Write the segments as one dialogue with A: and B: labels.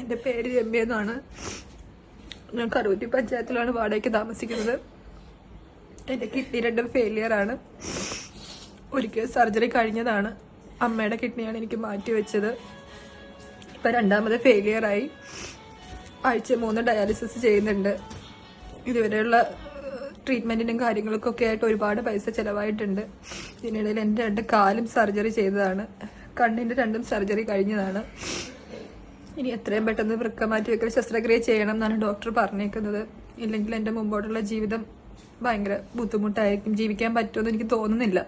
A: എന്റെ പേര് രമ്യ എന്നാണ്. ഞാൻ കറൂറ്റി പഞ്ചായത്തിലാണ് വാടകയ്ക്ക് താമസിക്കുന്നത്. എന്റെ കിഡ്നി രണ്ടും ഫെയിലിയർ ആണ്. ഒരിക്കൽ സർജറി കഴിഞ്ഞതാണ്. അമ്മയുടെ കിഡ്നിയാണ് എനിക്ക് മാറ്റി വെച്ചത്. ഇപ്പം രണ്ടാമത് ഫെയിലിയർ ആയി. ആഴ്ച മൂന്ന് ഡയാലിസിസ് ചെയ്യുന്നുണ്ട്. ഇതുവരെയുള്ള ട്രീറ്റ്മെന്റിനും കാര്യങ്ങൾക്കൊക്കെ ആയിട്ട് ഒരുപാട് പൈസ ചിലവായിട്ടുണ്ട്. ഇതിനിടയിൽ എന്റെ രണ്ട് കാലും സർജറി ചെയ്തതാണ്. കണ്ണിന്റെ രണ്ടും സർജറി കഴിഞ്ഞതാണ്. ഇനി എത്രയും പെട്ടെന്ന് വൃക്ക മാറ്റി വെക്കൽ ശസ്ത്രക്രിയ ചെയ്യണം എന്നാണ് ഡോക്ടർ പറഞ്ഞേക്കുന്നത്. ഇല്ലെങ്കിൽ എന്റെ മുമ്പോട്ടുള്ള ജീവിതം ഭയങ്കര ബുദ്ധിമുട്ടായിരിക്കും. ജീവിക്കാൻ പറ്റുമെന്ന് എനിക്ക് തോന്നുന്നില്ല.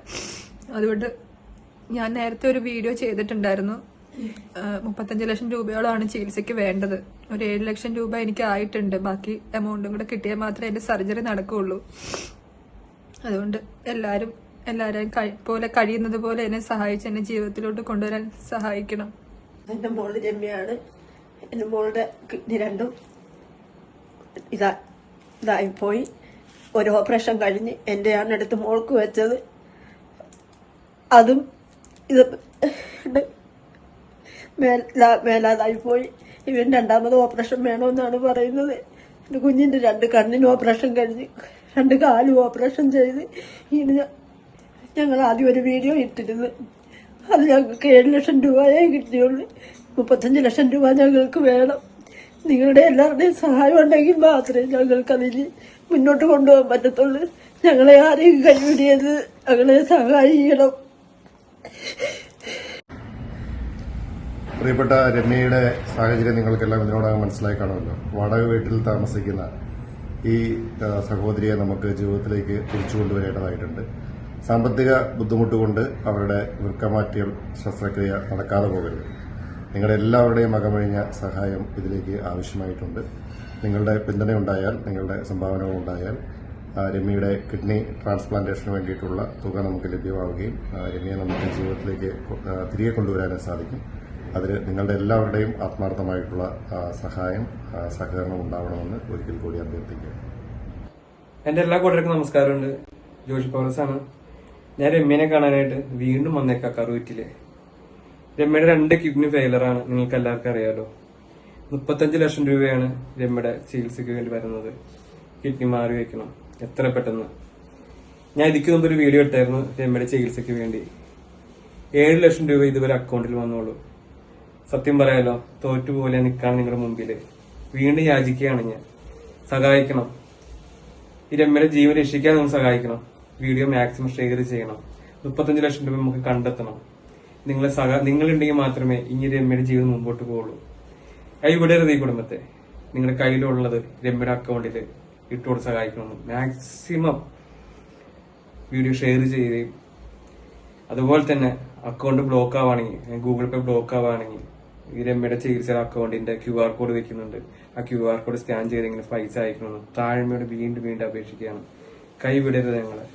A: അതുകൊണ്ട് ഞാൻ നേരത്തെ ഒരു വീഡിയോ ചെയ്തിട്ടുണ്ടായിരുന്നു. മുപ്പത്തഞ്ച് ലക്ഷം രൂപയോളമാണ് ചികിത്സയ്ക്ക് വേണ്ടത്. ഒരു ഏഴ് ലക്ഷം രൂപ എനിക്ക് ആയിട്ടുണ്ട് ബാക്കി എമൗണ്ടും കൂടെ കിട്ടിയാൽ മാത്രമേ എന്റെ സർജറി നടക്കുകയുള്ളൂ. അതുകൊണ്ട് എല്ലാവരും എല്ലാവരെയും പോലെ കഴിയുന്നത് പോലെ എന്നെ സഹായിച്ച് എന്നെ ജീവിതത്തിലോട്ട് കൊണ്ടുവരാൻ സഹായിക്കണം.
B: എന്റെ മോൾ രമ്യയാണ്. എന്റെ മോളുടെ കിഡ്നി രണ്ടും ഇതാ ഇതായിപ്പോയി ഒരു ഓപ്പറേഷൻ കഴിഞ്ഞ് എന്റെ എടുത്ത് മോൾക്ക് വെച്ചത്. അതും ഇത് മേലാതായി പോയി. ഇവൻ രണ്ടാമത് ഓപ്പറേഷൻ വേണമെന്നാണ് പറയുന്നത്. എന്റെ കുഞ്ഞിന്റെ രണ്ട് കണ്ണിന് ഓപ്പറേഷൻ കഴിഞ്ഞ് രണ്ട് കാലും ഓപ്പറേഷൻ ചെയ്ത് ഇനി ഞങ്ങൾ ആദ്യം ഒരു വീഡിയോ ഇട്ടിരുന്നു. അത് ഞങ്ങൾക്ക് ഏഴ് ലക്ഷം രൂപയേ കിട്ടിയുള്ളൂ. മുപ്പത്തഞ്ച് ലക്ഷം രൂപ ഞങ്ങൾക്ക് വേണം. നിങ്ങളുടെ എല്ലാവരുടെയും സഹായം ഉണ്ടെങ്കിൽ മാത്രമേ ഞങ്ങൾക്ക് അതിന് മുന്നോട്ട് കൊണ്ടുപോകാൻ പറ്റത്തുള്ളൂ. ഞങ്ങളെ ആരെയും കൈവിടിയത് ഞങ്ങളെ സഹായിക്കണം.
C: പ്രിയപ്പെട്ട രമ്യയുടെ സാഹചര്യം നിങ്ങൾക്കെല്ലാം ഇതിനോടകം മനസ്സിലായി കാണുമല്ലോ. വാടക വീട്ടിൽ താമസിക്കുന്ന ഈ സഹോദരിയെ നമുക്ക് ജീവിതത്തിലേക്ക് തിരിച്ചു കൊണ്ടുവരേണ്ടതായിട്ടുണ്ട്. സാമ്പത്തിക ബുദ്ധിമുട്ട് കൊണ്ട് അവരുടെ വൃക്കമാറ്റിയ ശസ്ത്രക്രിയ നടക്കാതെ പോകരുത്. നിങ്ങളുടെ എല്ലാവരുടെയും അകമഴിഞ്ഞ സഹായം ഇതിലേക്ക് ആവശ്യമായിട്ടുണ്ട്. നിങ്ങളുടെ പിന്തുണയുണ്ടായാൽ നിങ്ങളുടെ സംഭാവനകളുണ്ടായാൽ രമ്യയുടെ കിഡ്നി ട്രാൻസ്പ്ലാന്റേഷന് വേണ്ടിയിട്ടുള്ള തുക നമുക്ക് ലഭ്യമാവുകയും രമ്യയെ നമുക്ക് ജീവിതത്തിലേക്ക് തിരികെ കൊണ്ടുവരാനും സാധിക്കും. അതിന് നിങ്ങളുടെ എല്ലാവരുടെയും ആത്മാർത്ഥമായിട്ടുള്ള സഹായം സഹകരണം ഉണ്ടാവണമെന്ന് ഒരിക്കൽ കൂടി അഭ്യർത്ഥിക്കുക
D: എന്റെ എല്ലാ കൂട്ടർക്കും നമസ്കാരമുണ്ട്. ജോഷി പൗലസ് ആണ് ഞാൻ രമ്യനെ കാണാനായിട്ട് വീണ്ടും വന്നേക്കാം കറൂറ്റിൽ. രമ്യയുടെ രണ്ട് കിഡ്നി ഫെയിലർ ആണ്. നിങ്ങൾക്ക് എല്ലാവർക്കും അറിയാലോ. മുപ്പത്തഞ്ച് ലക്ഷം രൂപയാണ് രമ്യയുടെ ചികിത്സയ്ക്ക് വേണ്ടി വരുന്നത്. കിഡ്നി മാറി വയ്ക്കണം എത്ര പെട്ടെന്ന്. ഞാൻ ഇതിക്ക് മുമ്പ് ഒരു വീഡിയോ ഇട്ടായിരുന്നു രമ്യയുടെ ചികിത്സയ്ക്ക് വേണ്ടി. ഏഴ് ലക്ഷം രൂപ ഇതുവരെ അക്കൗണ്ടിൽ വന്നോളൂ. സത്യം പറയാലോ തോറ്റുപോലെ നിൽക്കാൻ നിങ്ങളുടെ മുമ്പിൽ. വീണ്ടും യാചിക്കുകയാണ് ഞാൻ. സഹായിക്കണം. ഈ രമ്യയുടെ ജീവൻ രക്ഷിക്കാൻ നിങ്ങൾ സഹായിക്കണം. വീഡിയോ മാക്സിമം ഷെയർ ചെയ്യണം. മുപ്പത്തഞ്ച് ലക്ഷം രൂപ നമുക്ക് കണ്ടെത്തണം. നിങ്ങളെ സഹ നിങ്ങളുണ്ടെങ്കിൽ മാത്രമേ ഇനി രമ്യയുടെ ജീവിതം മുമ്പോട്ട് പോകുള്ളൂ. കൈ വിടരുത് ഈ കുടുംബത്തെ. നിങ്ങളുടെ കയ്യിലുള്ളത് രമ്യയുടെ അക്കൗണ്ടിൽ ഇട്ടുകൊണ്ട് സഹായിക്കണം മാക്സിമം വീഡിയോ ഷെയർ ചെയ്യുകയും അതുപോലെ തന്നെ അക്കൗണ്ട് ബ്ലോക്ക് ആവുകയാണെങ്കിൽ ഗൂഗിൾ പേ ബ്ലോക്ക് ആവുകയാണെങ്കിൽ ഈ രമ്യയുടെ ചികിത്സ അക്കൗണ്ടിന്റെ ക്യു ആർ കോഡ് വെക്കുന്നുണ്ട്. ആ ക്യു ആർ കോഡ് സ്കാൻ ചെയ്തെങ്കിലും പൈസ അയക്കണമെന്ന് താഴ്മയോട് വീണ്ടും വീണ്ടും അപേക്ഷിക്കുകയാണ്. കൈവിടരുത് ഞങ്ങളെ.